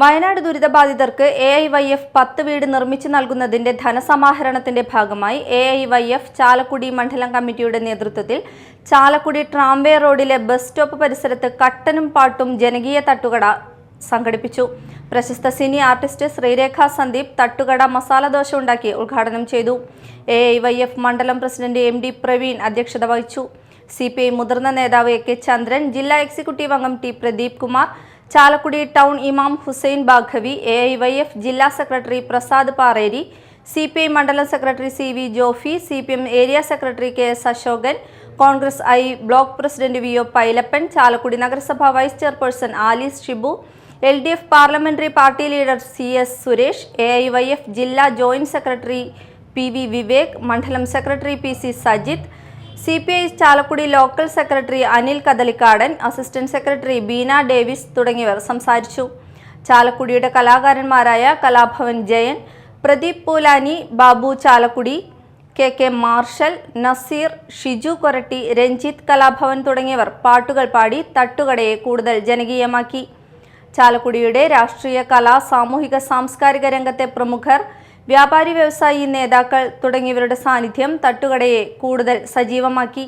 വയനാട് ദുരിതബാധിതർക്ക് A I Y F പത്ത് വീട് നിർമ്മിച്ചു നൽകുന്നതിന്റെ ധനസമാഹരണത്തിന്റെ ഭാഗമായി A I Y F Chalakudy മണ്ഡലം കമ്മിറ്റിയുടെ നേതൃത്വത്തിൽ ചാലക്കുടി ട്രാംവേ റോഡിലെ ബസ് സ്റ്റോപ്പ് പരിസരത്ത് കട്ടനും പാട്ടും ജനകീയ തട്ടുകട സംഘടിപ്പിച്ചു. പ്രശസ്ത സിനി ആർട്ടിസ്റ്റ് ശ്രീരേഖ സന്ദീപ് തട്ടുകട മസാല ദോശ ഉണ്ടാക്കി ഉദ്ഘാടനം ചെയ്തു. എ ഐ വൈ എഫ് മണ്ഡലം പ്രസിഡന്റ് എം ഡി പ്രവീൺ അധ്യക്ഷത വഹിച്ചു. സി പി ഐ മുതിർന്ന നേതാവ് എ കെ ചന്ദ്രൻ ജില്ലാ എക്സിക്യൂട്ടീവ് അംഗം T Pradeep Kumar Chalakudy town Imam Hussain Baghavi A I Y F ജില്ലാ secretary Prasad Pareri C P I മണ്ഡലം secretary C V Jofy C P M area secretary K S Ashokan Congress I block president V O Pailappan Chalakudy നഗരസഭ vice chairperson Alice Shibu L D F parliamentary party leader C S Suresh A I Y F ജില്ലാ joint secretary P V Vivek മണ്ഡലം secretary P C Sajith C P I Chalakudy local secretary Anil Kadalikkadan assistant secretary Beena Davis തുടങ്ങിയവർ സംസാരിച്ചു. ചാലക്കുടിയുടെ കലാകാരന്മാരായ Kalabhavan Jayan Pradeep Poolani Babu Chalakudy K K marshal Nazeer Shiju Koratty Ranjith Kalabhavan തുടങ്ങിയവർ പാട്ടുകൾ പാടി തട്ടുകടയെ കൂടുതൽ ജനകീയമാക്കി. ചാലക്കുടിയുടെ രാഷ്ട്രീയ കലാ സാമൂഹിക സാംസ്കാരിക രംഗത്തെ പ്രമുഖർ വ്യാപാരി വ്യവസായി നേതാക്കൾ തുടങ്ങിയവരുടെ സാന്നിധ്യം തട്ടുകടയെ കൂടുതൽ സജീവമാക്കി.